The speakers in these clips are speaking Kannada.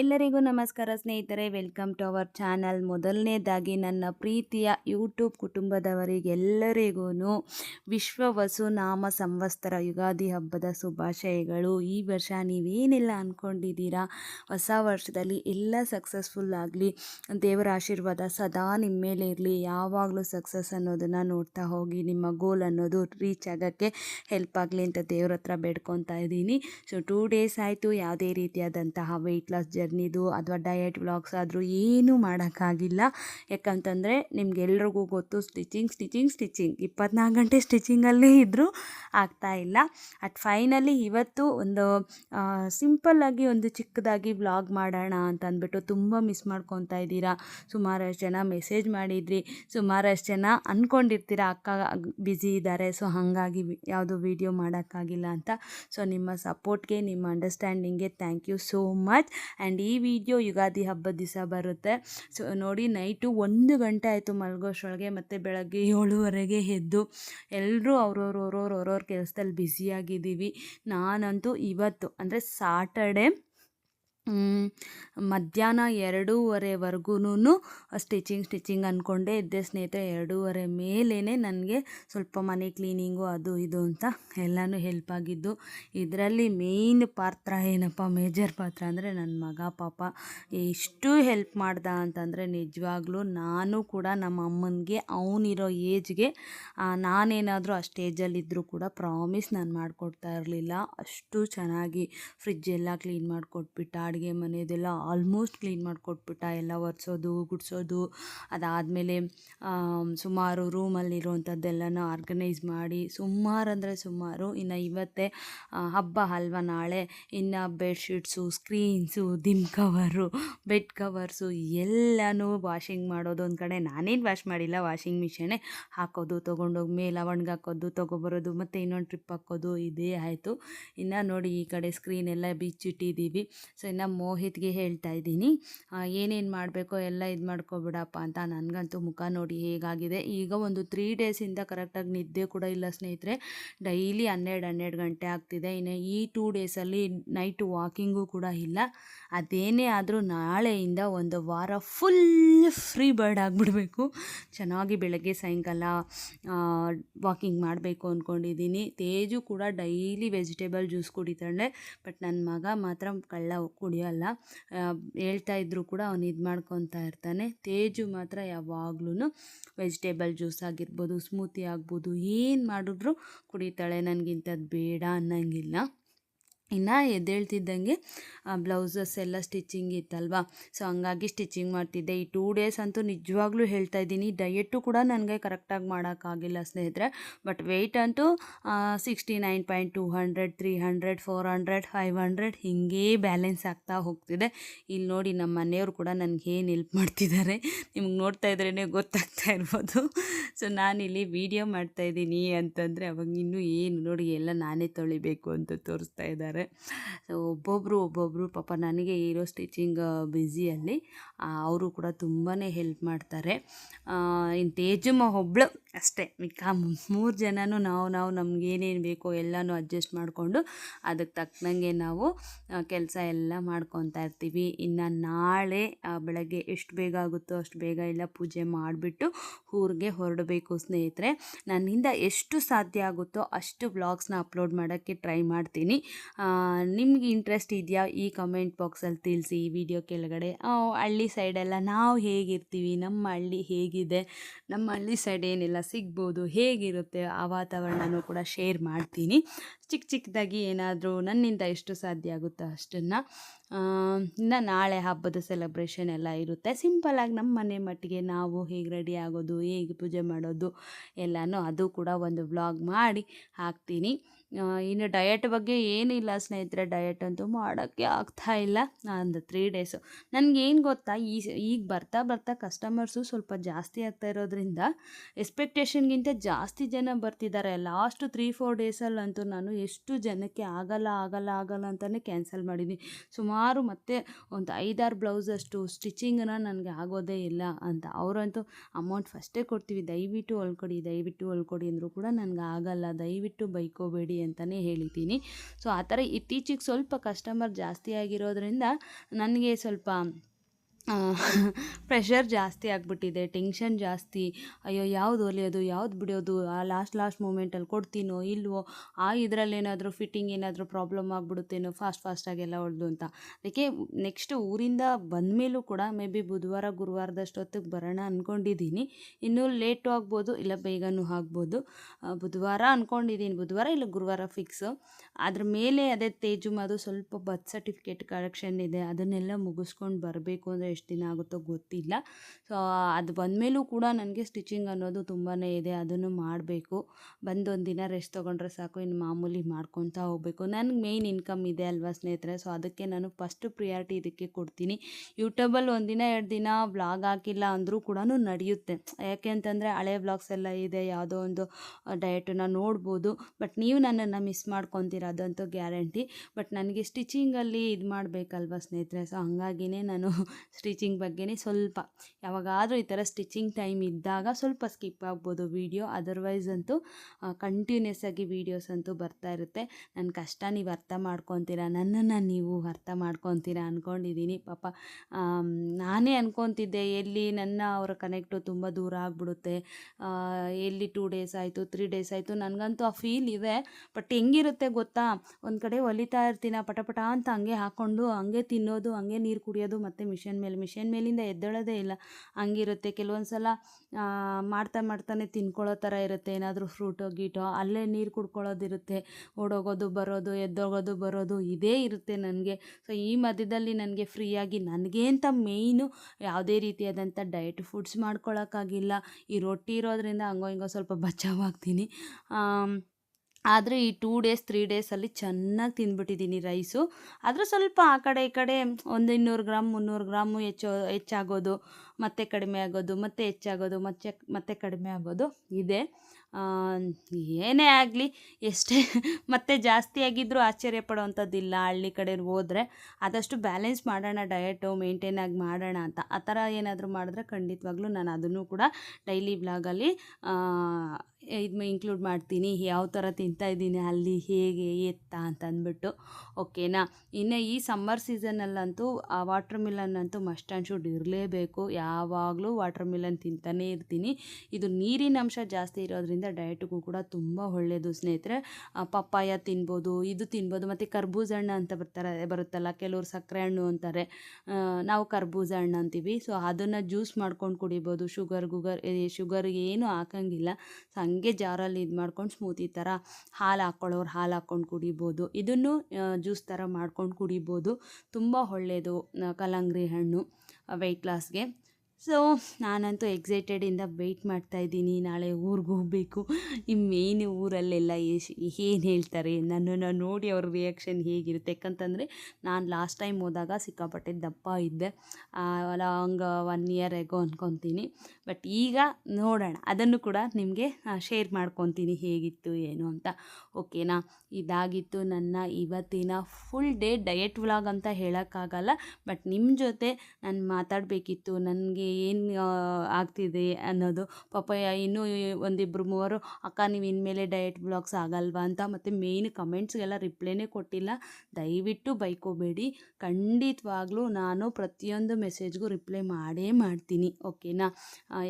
ಎಲ್ಲರಿಗೂ ನಮಸ್ಕಾರ ಸ್ನೇಹಿತರೆ, ವೆಲ್ಕಮ್ ಟು ಅವರ್ ಚಾನಲ್. ಮೊದಲನೇದಾಗಿ, ನನ್ನ ಪ್ರೀತಿಯ ಯೂಟ್ಯೂಬ್ ಕುಟುಂಬದವರಿಗೆಲ್ಲರಿಗೂ ವಿಶ್ವ ವಸು ನಾಮ ಸಂವತ್ಸರ ಯುಗಾದಿ ಹಬ್ಬದ ಶುಭಾಶಯಗಳು. ಈ ವರ್ಷ ನೀವೇನೆಲ್ಲ ಅಂದ್ಕೊಂಡಿದ್ದೀರಾ ಹೊಸ ವರ್ಷದಲ್ಲಿ ಎಲ್ಲ ಸಕ್ಸಸ್ಫುಲ್ ಆಗಲಿ, ದೇವರ ಆಶೀರ್ವಾದ ಸದಾ ನಿಮ್ಮ ಮೇಲೆ ಇರಲಿ. ಯಾವಾಗಲೂ ಸಕ್ಸಸ್ ಅನ್ನೋದನ್ನು ನೋಡ್ತಾ ಹೋಗಿ, ನಿಮ್ಮ ಗೋಲ್ ಅನ್ನೋದು ರೀಚ್ ಆಗೋಕ್ಕೆ ಹೆಲ್ಪ್ ಆಗಲಿ ಅಂತ ದೇವ್ರ ಹತ್ರ ಬೇಡ್ಕೊತಾ ಇದ್ದೀನಿ. ಸೊ ಟೂ ಡೇಸ್ ಆಯಿತು, ಯಾವುದೇ ರೀತಿಯಾದಂತಹ ವೆಯ್ಟ್ ಲಾಸ್ ಜರ್ನಿದು ಅಥವಾ ಡಯಟ್ ವ್ಲಾಗ್ಸ್ ಆದರೂ ಏನೂ ಮಾಡೋಕ್ಕಾಗಿಲ್ಲ. ಯಾಕಂತಂದರೆ ನಿಮ್ಗೆಲ್ರಿಗೂ ಗೊತ್ತು ಸ್ಟಿಚಿಂಗ್ ಸ್ಟಿಚಿಂಗ್ ಸ್ಟಿಚಿಂಗ್ ಇಪ್ಪತ್ನಾಲ್ಕು ಗಂಟೆ ಸ್ಟಿಚಿಂಗಲ್ಲೇ ಇದ್ದರೂ ಆಗ್ತಾಯಿಲ್ಲ ಅಟ್ ಫೈನಲಿ ಇವತ್ತು ಒಂದು ಸಿಂಪಲ್ಲಾಗಿ ಒಂದು ಚಿಕ್ಕದಾಗಿ ವ್ಲಾಗ್ ಮಾಡೋಣ ಅಂತ ಅಂದ್ಬಿಟ್ಟು ತುಂಬ ಮಿಸ್ ಮಾಡ್ಕೊತಾ ಇದ್ದೀರಾ. ಸುಮಾರಷ್ಟು ಜನ ಮೆಸೇಜ್ ಮಾಡಿದ್ರಿ. ಸುಮಾರಷ್ಟು ಜನ ಅಂದ್ಕೊಂಡಿರ್ತೀರ ಅಕ್ಕ ಬ್ಯುಸಿ ಇದ್ದಾರೆ ಸೊ ಹಾಗಾಗಿ ಯಾವುದು ವೀಡಿಯೋ ಮಾಡೋಕ್ಕಾಗಿಲ್ಲ ಅಂತ. ಸೊ ನಿಮ್ಮ ಸಪೋರ್ಟ್ಗೆ ನಿಮ್ಮ ಅಂಡರ್ಸ್ಟ್ಯಾಂಡಿಂಗ್ಗೆ thank you so much and ಈ ವಿಡಿಯೋ ಯುಗಾದಿ ಹಬ್ಬದ ದಿವಸ ಬರುತ್ತೆ. ಸೊ ನೋಡಿ, ನೈಟು ಒಂದು ಗಂಟೆ ಆಯಿತು ಮಲಗೋಷ್ಟೊಳಗೆ ಮತ್ತು ಬೆಳಗ್ಗೆ ಏಳುವರೆಗೆ ಎದ್ದು ಎಲ್ಲರೂ ಅವ್ರವ್ರವ್ರವ್ರವ್ರವ್ರ ಅವ್ರವ್ರು ಅವ್ರವ್ರ ಕೆಲಸದಲ್ಲಿ ಬ್ಯುಸಿಯಾಗಿದ್ದೀವಿ. ನಾನಂತೂ ಇವತ್ತು, ಅಂದರೆ ಸಾಟರ್ಡೆ ಮಧ್ಯಾಹ್ನ ಎರಡೂವರೆವರೆಗೂ ಸ್ಟಿಚಿಂಗ್ ಸ್ಟಿಚಿಂಗ್ ಅಂದ್ಕೊಂಡೆ ಇದ್ದೆ ಸ್ನೇಹಿತರೆ, ಎರಡೂವರೆ ಮೇಲೇ ನನಗೆ ಸ್ವಲ್ಪ ಮನೆ ಕ್ಲೀನಿಂಗು ಅದು ಇದು ಅಂತ ಎಲ್ಲನೂ ಹೆಲ್ಪ್ ಆಗಿದ್ದು. ಇದರಲ್ಲಿ ಮೇಯ್ನ್ ಪಾತ್ರ ಏನಪ್ಪ ಮೇಜರ್ ಪಾತ್ರ ಅಂದರೆ ನನ್ನ ಮಗ, ಪಾಪ. ಎಷ್ಟು ಹೆಲ್ಪ್ ಮಾಡ್ದ ಅಂತಂದರೆ ನಿಜವಾಗ್ಲೂ ನಾನು ಕೂಡ ನಮ್ಮ ಅಮ್ಮನಿಗೆ, ಅವನಿರೋ ಏಜ್ಗೆ ನಾನೇನಾದರೂ ಆ ಸ್ಟೇಜಲ್ಲಿದ್ದರೂ ಕೂಡ ಪ್ರಾಮಿಸ್ ನಾನು ಮಾಡಿಕೊಡ್ತಾ ಇರಲಿಲ್ಲ. ಅಷ್ಟು ಚೆನ್ನಾಗಿ ಫ್ರಿಜ್ಜೆಲ್ಲ ಕ್ಲೀನ್ ಮಾಡಿಕೊಟ್ಬಿಟ್ಟ ಅಡುಗೆ ಮನೆಯದೆಲ್ಲ ಆಲ್ಮೋಸ್ಟ್ ಕ್ಲೀನ್ ಮಾಡಿಕೊಟ್ಬಿಟ್ಟ, ಎಲ್ಲ ಒರೆಸೋದು, ಗುಡಿಸೋದು, ಅದಾದಮೇಲೆ ಸುಮಾರು ರೂಮಲ್ಲಿರುವಂಥದ್ದೆಲ್ಲನೂ ಆರ್ಗನೈಸ್ ಮಾಡಿ, ಸುಮಾರು ಅಂದರೆ ಸುಮಾರು ಇನ್ನು ಇವತ್ತೇ ಹಬ್ಬ ಅಲ್ವ ನಾಳೆ, ಇನ್ನು ಬೆಡ್ಶೀಟ್ಸು ಸ್ಕ್ರೀನ್ಸು ದಿಮ್ ಕವರು ಬೆಡ್ ಕವರ್ಸು ಎಲ್ಲನೂ ವಾಷಿಂಗ್ ಮಾಡೋದು ಒಂದು ಕಡೆ. ನಾನೇನು ವಾಶ್ ಮಾಡಿಲ್ಲ ವಾಷಿಂಗ್ ಮಿಷಿನೇ ಹಾಕೋದು, ತೊಗೊಂಡೋಗಿ ಮೇಲೆ ಒಣಗಾಕೋದು ತೊಗೊಬರೋದು, ಮತ್ತು ಇನ್ನೊಂದು ಟ್ರಿಪ್ ಹಾಕೋದು, ಇದೇ ಆಯಿತು. ಇನ್ನು ನೋಡಿ ಈ ಕಡೆ ಸ್ಕ್ರೀನ್ ಎಲ್ಲ ಬಿಚ್ಚಿಟ್ಟಿದ್ದೀವಿ ಸೊ ಇನ್ನು ಮೋಹಿತ್ಗೆ ಹೇಳ್ತಾ ಇದ್ದೀನಿ. ಏನೇನು ಮಾಡಬೇಕೋ ಎಲ್ಲ ಇದು ಮಾಡ್ಕೊಬಿಡಪ್ಪ ಅಂತ ನನಗಂತೂ ಮುಖ ನೋಡಿ ಹೇಗಾಗಿದೆ. ಈಗ ಒಂದು ತ್ರೀ ಡೇಸಿಂದ ಕರೆಕ್ಟಾಗಿ ನಿದ್ದೆ ಕೂಡ ಇಲ್ಲ ಸ್ನೇಹಿತರೆ. ಡೈಲಿ ಹನ್ನೆರಡು ಹನ್ನೆರಡು ಗಂಟೆ ಆಗ್ತಿದೆ. ಇನ್ನು ಈ ಟೂ ಡೇಸಲ್ಲಿ ನೈಟ್ ವಾಕಿಂಗು ಕೂಡ ಇಲ್ಲ. ಅದೇನೇ ಆದರೂ ನಾಳೆಯಿಂದ ಒಂದು ವಾರ ಫುಲ್ ಫ್ರೀ ಬರ್ಡ್ ಆಗಿಬಿಡಬೇಕು. ಚೆನ್ನಾಗಿ ಬೆಳಗ್ಗೆ, ಸಾಯಂಕಾಲ ವಾಕಿಂಗ್ ಮಾಡಬೇಕು ಅಂದ್ಕೊಂಡಿದ್ದೀನಿ ತೇಜು ಕೂಡ ಡೈಲಿ ವೆಜಿಟೇಬಲ್ ಜ್ಯೂಸ್ ಕುಡಿತಾಳೆ. ಬಟ್ ನನ್ನ ಮಗ ಮಾತ್ರ ಕಳ್ಳ ಕುಡಿಯೋಲ್ಲ ಹೇಳ್ತಾ ಇದ್ದರೂ ಕೂಡ ಅವನು ಇದು ಮಾಡ್ಕೊತಾ ಇರ್ತಾನೆ. ತೇಜು ಮಾತ್ರ ಯಾವಾಗ್ಲೂ ವೆಜಿಟೇಬಲ್ ಜ್ಯೂಸ್ ಆಗಿರ್ಬೋದು, ಸ್ಮೂತಿ ಆಗ್ಬೋದು, ಏನು ಮಾಡಿದ್ರು ಕುಡಿತಾಳೆ. ನನಗಿಂಥದ್ದು ಬೇಡ ಅನ್ನಂಗಿಲ್ಲ. ಇನ್ನು ಎದ್ದೇಳ್ತಿದ್ದಂಗೆ ಬ್ಲೌಸಸ್ ಎಲ್ಲ ಸ್ಟಿಚಿಂಗ್ ಇತ್ತಲ್ವ? ಸೊ ಹಂಗಾಗಿ ಸ್ಟಿಚಿಂಗ್ ಮಾಡ್ತಿದ್ದೆ. ಈ ಟೂ ಡೇಸ್ ಅಂತೂ ನಿಜವಾಗ್ಲೂ ಹೇಳ್ತಾ ಇದ್ದೀನಿ. ಡಯೆಟ್ಟು ಕೂಡ ನನಗೆ ಕರೆಕ್ಟಾಗಿ ಮಾಡೋಕ್ಕಾಗಿಲ್ಲ ಸ್ನೇಹಿತರೆ. ಬಟ್ ವೆಯ್ಟ್ ಅಂತೂ sixty nine point two hundred three hundred four hundred five hundred ಹೀಗೇ ಬ್ಯಾಲೆನ್ಸ್ ಆಗ್ತಾ ಹೋಗ್ತಿದೆ. ಇಲ್ಲಿ ನೋಡಿ ನಮ್ಮ ಮನೆಯವರು ಕೂಡ ನನಗೆ ಏನು ಹೆಲ್ಪ್ ಮಾಡ್ತಿದ್ದಾರೆ. ನಿಮ್ಗೆ ನೋಡ್ತಾ ಇದ್ರೇ ಗೊತ್ತಾಗ್ತಾ ಇರ್ಬೋದು. ಸೊ ನಾನಿಲ್ಲಿ ವೀಡಿಯೋ ಮಾಡ್ತಾಯಿದ್ದೀನಿ ಅಂತಂದರೆ ಅವಾಗ ಇನ್ನೂ ಏನು ನೋಡಿ ಎಲ್ಲ ನಾನೇ ತೊಳಿಬೇಕು ಅಂತ ತೋರಿಸ್ತಾ ಇದ್ದಾರೆ. ಸೊ ಒಬ್ಬೊಬ್ಬರು ಒಬ್ಬೊಬ್ಬರು ಪಾಪ ನನಗೆ ಇರೋ ಸ್ಟಿಚಿಂಗ್ ಬ್ಯುಸಿಯಲ್ಲಿ ಅವರು ಕೂಡ ತುಂಬಾ ಹೆಲ್ಪ್ ಮಾಡ್ತಾರೆ. ಇನ್ನು ತೇಜಮ್ಮ ಒಬ್ಳು ಅಷ್ಟೇ. ಮಿಕ್ಕ ಮೂರು ಜನನೂ ನಾವು ನಾವು ನಮ್ಗೆ ಏನೇನು ಬೇಕೋ ಎಲ್ಲನೂ ಅಡ್ಜಸ್ಟ್ ಮಾಡಿಕೊಂಡು ಅದಕ್ಕೆ ತಕ್ಕನಂಗೆ ನಾವು ಕೆಲಸ ಎಲ್ಲ ಮಾಡ್ಕೊತಾ ಇರ್ತೀವಿ. ಇನ್ನು ನಾಳೆ ಬೆಳಗ್ಗೆ ಎಷ್ಟು ಬೇಗ ಆಗುತ್ತೋ ಅಷ್ಟು ಬೇಗ ಎಲ್ಲ ಪೂಜೆ ಮಾಡಿಬಿಟ್ಟು ಊರಿಗೆ ಹೊರಡಬೇಕು ಸ್ನೇಹಿತರೆ. ನನ್ನಿಂದ ಎಷ್ಟು ಸಾಧ್ಯ ಆಗುತ್ತೋ ಅಷ್ಟು ಬ್ಲಾಗ್ಸ್ನ ಅಪ್ಲೋಡ್ ಮಾಡೋಕ್ಕೆ ಟ್ರೈ ಮಾಡ್ತೀನಿ. ನಿಮ್ಗೆ ಇಂಟ್ರೆಸ್ಟ್ ಇದೆಯಾ? ಈ ಕಮೆಂಟ್ ಬಾಕ್ಸಲ್ಲಿ ತಿಳಿಸಿ, ಈ ವಿಡಿಯೋ ಕೆಳಗಡೆ. ಹಳ್ಳಿ ಸೈಡೆಲ್ಲ ನಾವು ಹೇಗಿರ್ತೀವಿ, ನಮ್ಮ ಹಳ್ಳಿ ಹೇಗಿದೆ, ನಮ್ಮ ಹಳ್ಳಿ ಸೈಡ್ ಏನೆಲ್ಲ, ಸಿಗ್ಬೋದು, ಹೇಗಿರುತ್ತೆ ಆ ವಾತಾವರಣನೂ ಕೂಡ ಶೇರ್ ಮಾಡ್ತೀನಿ. ಚಿಕ್ಕ ಚಿಕ್ಕದಾಗಿ ಏನಾದರೂ ನನ್ನಿಂದ ಎಷ್ಟು ಸಾಧ್ಯ ಆಗುತ್ತೋ ಅಷ್ಟನ್ನು ಇನ್ನು ನಾಳೆ ಹಬ್ಬದ ಸೆಲೆಬ್ರೇಷನ್ ಎಲ್ಲ ಇರುತ್ತೆ. ಸಿಂಪಲಾಗಿ ನಮ್ಮ ಮನೆ ಮಟ್ಟಿಗೆ ನಾವು ಹೇಗೆ ರೆಡಿ ಆಗೋದು, ಹೇಗೆ ಪೂಜೆ ಮಾಡೋದು ಎಲ್ಲನೂ ಅದು ಕೂಡ ಒಂದು ವ್ಲಾಗ್ ಮಾಡಿ ಹಾಕ್ತೀನಿ. ಇನ್ನು ಡಯಟ್ ಬಗ್ಗೆ ಏನಿಲ್ಲ ಸ್ನೇಹಿತರೆ ಡಯಟ್ ಅಂತೂ ಮಾಡೋಕ್ಕೆ ಆಗ್ತಾ ಇಲ್ಲ. ಒಂದು ತ್ರೀ ಡೇಸು ನನಗೇನು ಗೊತ್ತಾ, ಈ ಈಗ ಬರ್ತಾ ಬರ್ತಾ ಕಸ್ಟಮರ್ಸು ಸ್ವಲ್ಪ ಜಾಸ್ತಿ ಆಗ್ತಾ ಇರೋದ್ರಿಂದ ಎಕ್ಸ್ಪೆಕ್ಟೇಷನ್ಗಿಂತ ಜಾಸ್ತಿ ಜನ ಬರ್ತಿದ್ದಾರೆ. ಲಾಸ್ಟ್ ತ್ರೀ ಫೋರ್ ಡೇಸಲ್ಲಂತೂ ನಾನು ಎಷ್ಟು ಜನಕ್ಕೆ ಆಗಲ್ಲ ಆಗಲ್ಲ ಆಗಲ್ಲ ಅಂತಲೇ ಕ್ಯಾನ್ಸಲ್ ಮಾಡಿದ್ದೀನಿ ಸುಮಾರು ಮತ್ತೆ ಒಂದು ಐದಾರು ಬ್ಲೌಸಷ್ಟು ಸ್ಟಿಚಿಂಗನ್ನು ನನಗೆ ಆಗೋದೇ ಇಲ್ಲ ಅಂತ. ಅವರಂತೂ ಅಮೌಂಟ್ ಫಸ್ಟೇ ಕೊಡ್ತೀವಿ. ದಯವಿಟ್ಟು ಹೊಲ್ಕೊಡಿ ದಯವಿಟ್ಟು ಹೊಲ್ಕೊಡಿ ಅಂದರೂ ಕೂಡ ನನಗೆ ಆಗಲ್ಲ. ದಯವಿಟ್ಟು ಬೈಕೋಬೇಡಿ ಅಂತಲೇ ಹೇಳಿದ್ದೀನಿ. ಸೊ ಆ ಥರ ಇತ್ತೀಚೆಗೆ ಸ್ವಲ್ಪ ಕಸ್ಟಮರ್ ಜಾಸ್ತಿ ಆಗಿರೋದ್ರಿಂದ ನನಗೆ ಸ್ವಲ್ಪ ಪ್ರೆಷರ್ ಜಾಸ್ತಿ ಆಗಿಬಿಟ್ಟಿದೆ ಟೆನ್ಷನ್ ಜಾಸ್ತಿ. ಅಯ್ಯೋ, ಯಾವ್ದು ಹೊಲಿಯೋದು ಯಾವ್ದು ಬಿಡೋದು, ಆ ಲಾಸ್ಟ್ ಲಾಸ್ಟ್ ಮೂಮೆಂಟಲ್ಲಿ ಕೊಡ್ತೀನೋ, ಇಲ್ವೋ, ಆ ಇದರಲ್ಲಿ ಏನಾದರೂ ಫಿಟ್ಟಿಂಗ್ ಏನಾದರೂ ಪ್ರಾಬ್ಲಮ್ ಆಗಿಬಿಡುತ್ತೇನೋ ಫಾಸ್ಟ್ ಫಾಸ್ಟಾಗೆಲ್ಲ ಹೊಲ್ದು ಅಂತ. ಅದಕ್ಕೆ ನೆಕ್ಸ್ಟ್ ಊರಿಂದ ಬಂದಮೇಲೂ ಕೂಡ ಮೇ ಬಿ ಬುಧವಾರ ಗುರುವಾರದಷ್ಟೊತ್ತಿಗೆ ಬರೋಣ ಅಂದ್ಕೊಂಡಿದ್ದೀನಿ ಇನ್ನೂ ಲೇಟು ಆಗ್ಬೋದು, ಇಲ್ಲ ಬೇಗನೂ ಆಗ್ಬೋದು. ಬುಧವಾರ ಅಂದ್ಕೊಂಡಿದ್ದೀನಿ ಬುಧವಾರ ಇಲ್ಲ ಗುರುವಾರ ಫಿಕ್ಸು ಅದ್ರ ಮೇಲೆ ಅದೇ ತೇಜು ಮಾದು ಸ್ವಲ್ಪ ಬರ್ತ್ ಸರ್ಟಿಫಿಕೇಟ್ ಕಲೆಕ್ಷನ್ ಇದೆ, ಅದನ್ನೆಲ್ಲ ಮುಗಿಸ್ಕೊಂಡು ಬರಬೇಕು ಅಂದರೆ ಎಷ್ಟು ದಿನ ಆಗುತ್ತೋ ಗೊತ್ತಿಲ್ಲ. ಸೊ ಅದು ಬಂದಮೇಲೂ ಕೂಡ ನನಗೆ ಸ್ಟಿಚಿಂಗ್ ಅನ್ನೋದು ತುಂಬಾ ಇದೆ, ಅದನ್ನು ಮಾಡಬೇಕು. ಬಂದು ಒಂದು ದಿನ ರೆಸ್ಟ್ ತೊಗೊಂಡ್ರೆ ಸಾಕು, ಇನ್ನು ಮಾಮೂಲಿ ಮಾಡ್ಕೊತಾ ಹೋಗಬೇಕು. ನನಗೆ ಮೇಯ್ನ್ ಇನ್ಕಮ್ ಇದೆ ಅಲ್ವಾ ಸ್ನೇಹಿತರೆ ಸೊ ಅದಕ್ಕೆ ನಾನು ಫಸ್ಟ್ ಪ್ರಿಯಾರಿಟಿ ಇದಕ್ಕೆ ಕೊಡ್ತೀನಿ. ಯೂಟ್ಯೂಬಲ್ಲಿ ಒಂದಿನ, ಎರಡು ದಿನ ವ್ಲಾಗ್ ಹಾಕಿಲ್ಲ ಅಂದರೂ ಕೂಡ ನಡೆಯುತ್ತೆ. ಯಾಕೆ ಅಂತಂದರೆ ಹಳೆ ವ್ಲಾಗ್ಸ್ ಎಲ್ಲ ಇದೆ, ಯಾವುದೋ ಒಂದು ಡಯಟನ್ನು ನೋಡ್ಬೋದು. ಬಟ್ ನೀವು ನನ್ನನ್ನು ಮಿಸ್ ಮಾಡ್ಕೊತೀರ ಅದಂತೂ ಗ್ಯಾರಂಟಿ ಬಟ್ ನನಗೆ ಸ್ಟಿಚಿಂಗಲ್ಲಿ ಇದು ಮಾಡಬೇಕಲ್ವ ಸ್ನೇಹಿತರೆ ಸೊ ಹಾಗಾಗಿನೇ ನಾನು ಸ್ಟಿಚಿಂಗ್ ಬಗ್ಗೆನೇ ಸ್ವಲ್ಪ ಯಾವಾಗಾದರೂ ಈ ಥರ ಸ್ಟಿಚಿಂಗ್ ಟೈಮ್ ಇದ್ದಾಗ ಸ್ವಲ್ಪ ಸ್ಕಿಪ್ ಆಗ್ಬೋದು ವೀಡಿಯೋ. ಅದರ್ವೈಸ್ ಅಂತೂ ಕಂಟಿನ್ಯೂಸ್ ಆಗಿ ವೀಡಿಯೋಸ್ ಅಂತೂ ಬರ್ತಾ ಇರುತ್ತೆ. ನನ್ನ ಕಷ್ಟ ನೀವು ಅರ್ಥ ಮಾಡ್ಕೊತೀರಾ? ನನ್ನನ್ನು ನೀವು ಅರ್ಥ ಮಾಡ್ಕೊತೀರಾ ಅಂದ್ಕೊಂಡಿದ್ದೀನಿ ಪಾಪ ನಾನೇ ಅಂದ್ಕೊತಿದ್ದೆ ಎಲ್ಲಿ ನನ್ನ ಅವರ ಕನೆಕ್ಟು ತುಂಬ ದೂರ ಆಗಿಬಿಡುತ್ತೆ. ಎಲ್ಲಿ ಟೂ ಡೇಸ್ ಆಯಿತು ತ್ರೀ ಡೇಸ್ ಆಯಿತು, ನನಗಂತೂ ಆ ಫೀಲ್ ಇದೆ ಬಟ್ ಹೆಂಗಿರುತ್ತೆ ಗೊತ್ತಾ? ಒಂದು ಕಡೆ ಹೊಲಿತಾ ಇರ್ತೀನ ಪಟ ಪಟ ಅಂತ ಹಂಗೆ ಹಾಕ್ಕೊಂಡು ಹಂಗೆ ತಿನ್ನೋದು, ಹಂಗೆ ನೀರು ಕುಡಿಯೋದು, ಮತ್ತು ಮಿಷನ್ ಮೇಲೆ ಮಿಷನ್ ಮೇಲಿಂದ ಎದ್ದೇಳೋದೇ ಇಲ್ಲ. ಹಂಗಿರುತ್ತೆ. ಕೆಲವೊಂದು ಸಲ ಮಾಡ್ತಾ ಮಾಡ್ತಾನೆ ತಿನ್ಕೊಳ್ಳೋ ಥರ ಇರುತ್ತೆ. ಏನಾದರೂ ಫ್ರೂಟೋ ಗೀಟೋ, ಅಲ್ಲೇ ನೀರು ಕುಡ್ಕೊಳ್ಳೋದಿರುತ್ತೆ ಓಡೋಗೋದು, ಬರೋದು, ಎದ್ದೋಗೋದು, ಬರೋದು ಇದೇ ಇರುತ್ತೆ ನನಗೆ. ಸೊ ಈ ಮಧ್ಯದಲ್ಲಿ ನನಗೆ ಫ್ರೀಯಾಗಿ ನನಗೆ ಅಂತ ಮೇಯ್ನು ಯಾವುದೇ ರೀತಿಯಾದಂಥ ಡಯಟ್ ಫುಡ್ಸ್ ಮಾಡ್ಕೊಳ್ಳೋಕ್ಕಾಗಿಲ್ಲ ಈ ರೊಟ್ಟಿ ಇರೋದ್ರಿಂದ ಹಂಗೋ, ಹಿಂಗೋ ಸ್ವಲ್ಪ ಬಚಾವಾಗ್ತೀನಿ ಆದರೆ ಈ ಟೂ ಡೇಸ್ ತ್ರೀ ಡೇಸಲ್ಲಿ ಚೆನ್ನಾಗಿ ತಿಂದ್ಬಿಟ್ಟಿದ್ದೀನಿ ರೈಸು ಆದರೆ ಸ್ವಲ್ಪ ಆ ಕಡೆ ಈ ಕಡೆ ಒಂದು ಇನ್ನೂರು ಗ್ರಾಮ್, ಮುನ್ನೂರು ಗ್ರಾಮು ಹೆಚ್ಚು, ಹೆಚ್ಚಾಗೋದು, ಮತ್ತೆ ಕಡಿಮೆ ಆಗೋದು, ಮತ್ತೆ ಹೆಚ್ಚಾಗೋದು, ಮತ್ತೆ ಮತ್ತೆ ಕಡಿಮೆ ಆಗೋದು ಇದೆ. ಏನೇ ಆಗಲಿ ಎಷ್ಟೇ ಮತ್ತೆ ಜಾಸ್ತಿ ಆಗಿದ್ದರೂ ಆಶ್ಚರ್ಯ ಪಡೋವಂಥದ್ದಿಲ್ಲ ಹಳ್ಳಿ ಕಡೆ ಹೋದರೆ ಆದಷ್ಟು ಬ್ಯಾಲೆನ್ಸ್ ಮಾಡೋಣ ಡಯಟು ಮೇಂಟೈನ್ ಆಗಿ ಮಾಡೋಣ ಅಂತ. ಆ ಥರ ಏನಾದರೂ ಮಾಡಿದ್ರೆ ಖಂಡಿತವಾಗ್ಲೂ ನಾನು ಅದನ್ನು ಕೂಡ ಡೈಲಿ ಬ್ಲಾಗಲ್ಲಿ ಇದು ಇನ್ಕ್ಲೂಡ್ ಮಾಡ್ತೀನಿ. ಯಾವ ಥರ ತಿಂತಾಯಿದ್ದೀನಿ ಅಲ್ಲಿ ಹೇಗೆ, ಎತ್ತ ಅಂತ ಅಂದ್ಬಿಟ್ಟು. ಓಕೆನಾ ಇನ್ನು ಈ ಸಮ್ಮರ್ ಸೀಸನಲ್ಲಂತೂ ಆ ವಾಟರ್ ಮಿಲನ್ ಅಂತೂ ಮಸ್ಟ್ ಆ್ಯಂಡ್ ಶುಡ್ ಇರಲೇಬೇಕು. ಯಾವಾಗಲೂ ವಾಟರ್ ಮಿಲನ್ ತಿಂತಾನೇ ಇರ್ತೀನಿ. ಇದು ನೀರಿನ ಅಂಶ ಜಾಸ್ತಿ ಇರೋದ್ರಿಂದ ಡಯಟ್ಗೂ ಕೂಡ ತುಂಬ ಒಳ್ಳೆಯದು ಸ್ನೇಹಿತರೆ. ಪಪ್ಪಾಯ ತಿನ್ಬೋದು, ಇದು ತಿನ್ಬೋದು, ಮತ್ತು ಕರ್ಬೂಜ ಹಣ್ಣು ಅಂತ ಬರ್ತಾರೆ, ಬರುತ್ತಲ್ಲ, ಕೆಲವರು ಸಕ್ಕರೆ ಹಣ್ಣು ಅಂತಾರೆ. ನಾವು ಕರ್ಬೂಜ ಹಣ್ಣು ಅಂತೀವಿ. ಸೊ ಅದನ್ನು ಜ್ಯೂಸ್ ಮಾಡ್ಕೊಂಡು ಕುಡಿಬೋದು. ಶುಗರ್ ಗುಗರ್ ಶುಗರ್ ಏನು ಹಾಕಂಗಿಲ್ಲ. ಸೊ ಹಂಗೆ ಜಾರಲ್ಲಿ ಇದು ಮಾಡ್ಕೊಂಡು ಸ್ಮೂತಿ ಥರ ಹಾಲು ಹಾಕ್ಕೊಳ್ಳೋರು ಹಾಲು ಹಾಕ್ಕೊಂಡು ಕುಡಿಬೋದು. ಇದನ್ನು ಜ್ಯೂಸ್ ಥರ ಮಾಡ್ಕೊಂಡು ಕುಡಿಬೋದು. ತುಂಬ ಒಳ್ಳೆಯದು ಕಲ್ಲಂಗಡಿ ಹಣ್ಣು ವೆಯ್ಟ್ ಲಾಸ್ಗೆ ಸೊ ನಾನಂತೂ ಎಕ್ಸೈಟೆಡಿಂದ ವೆಯ್ಟ್ ಮಾಡ್ತಾಯಿದ್ದೀನಿ ನಾಳೆ ಊರಿಗೆ ಹೋಗಬೇಕು. ಈ ಮೇನ್ ಊರಲ್ಲೆಲ್ಲ ಎಶ್ ಏನು ಹೇಳ್ತಾರೆ? ನನ್ನನ್ನು ನೋಡಿ ಅವ್ರ ರಿಯಾಕ್ಷನ್ ಹೇಗಿರುತ್ತೆ? ಯಾಕಂತಂದರೆ, ನಾನು ಲಾಸ್ಟ್ ಟೈಮ್ ಹೋದಾಗ ಸಿಕ್ಕಾಪಟ್ಟೆ ದಪ್ಪ ಇದ್ದೆ. ಲಾಂಗ್ ಒನ್ ಇಯರ್ ಎಗೋ ಅಂದ್ಕೊತೀನಿ ಬಟ್ ಈಗ ನೋಡೋಣ. ಅದನ್ನು ಕೂಡ ನಿಮಗೆ ಶೇರ್ ಮಾಡ್ಕೊತೀನಿ ಹೇಗಿತ್ತು, ಏನು ಅಂತ. ಓಕೆನಾ ಇದಾಗಿತ್ತು ನನ್ನ ಇವತ್ತಿನ ಫುಲ್ ಡೇ ಡಯಟ್ ವ್ಲಾಗ್ ಅಂತ ಹೇಳೋಕ್ಕಾಗಲ್ಲ. ಬಟ್ ನಿಮ್ಮ ಜೊತೆ ನಾನು ಮಾತಾಡಬೇಕಿತ್ತು. ನನಗೆ ಏನು ಆಗ್ತಿದೆ ಅನ್ನೋದು. ಪಾಪ ಇನ್ನೂ ಒಂದಿಬ್ಬರು ಮೂವರು, ಅಕ್ಕ, ನೀವು ಇನ್ಮೇಲೆ ಡಯಟ್ ಬ್ಲಾಗ್ಸ್ ಆಗಲ್ವಾ? ಅಂತ ಮತ್ತು ಮೇಯ್ನ್ ಕಮೆಂಟ್ಸ್ಗೆಲ್ಲ ರಿಪ್ಲೈನೇ ಕೊಟ್ಟಿಲ್ಲ. ದಯವಿಟ್ಟು ಬೈಕೋಬೇಡಿ. ಖಂಡಿತವಾಗ್ಲೂ ನಾನು ಪ್ರತಿಯೊಂದು ಮೆಸೇಜ್ಗೂ ರಿಪ್ಲೈ ಮಾಡೇ ಮಾಡ್ತೀನಿ, ಓಕೆನಾ?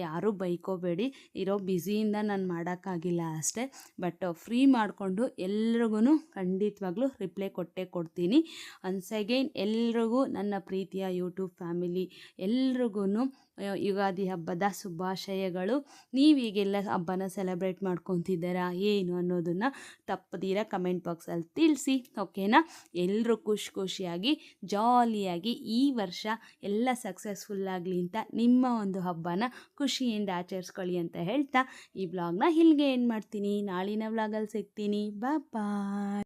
ಯಾರೂ ಬೈಕೋಬೇಡಿ. ಇರೋ ಬ್ಯುಸಿಯಿಂದ ನಾನು ಮಾಡೋಕ್ಕಾಗಿಲ್ಲ ಅಷ್ಟೇ. ಬಟ್ ಫ್ರೀ ಮಾಡಿಕೊಂಡು ಎಲ್ರಿಗೂ ಖಂಡಿತವಾಗ್ಲೂ ರಿಪ್ಲೈ ಕೊಟ್ಟೇ ಕೊಡ್ತೀನಿ. ಅನ್ಸ್ ಅಗೈನ್ ಎಲ್ರಿಗೂ ನನ್ನ ಪ್ರೀತಿಯ ಯೂಟ್ಯೂಬ್ ಫ್ಯಾಮಿಲಿ ಎಲ್ರಿಗೂ ಯುಗಾದಿ ಹಬ್ಬದ ಶುಭಾಶಯಗಳು. ನೀವೀಗೆಲ್ಲ ಹಬ್ಬನ ಸೆಲೆಬ್ರೇಟ್ ಮಾಡ್ಕೊತಿದ್ದೀರಾ, ಏನು ಅನ್ನೋದನ್ನು ತಪ್ಪದಿರ ಕಮೆಂಟ್ ಬಾಕ್ಸಲ್ಲಿ ತಿಳಿಸಿ ಓಕೆನಾ ಎಲ್ಲರೂ ಖುಷಿ ಖುಷಿಯಾಗಿ ಜಾಲಿಯಾಗಿ ಈ ವರ್ಷ ಎಲ್ಲ ಸಕ್ಸಸ್ಫುಲ್ಲಾಗಲಿ ಅಂತ ನಿಮ್ಮ ಒಂದು ಹಬ್ಬನ ಖುಷಿಯಿಂದ ಆಚರಿಸ್ಕೊಳ್ಳಿ ಅಂತ ಹೇಳ್ತಾ ಈ ಬ್ಲಾಗ್ನ ಇಲ್ಲಿಗೆ ಏನು ಮಾಡ್ತೀನಿ. ನಾಳಿನ ವ್ಲಾಗಲ್ಲಿ ಸಿಗ್ತೀನಿ. ಬಾಯ್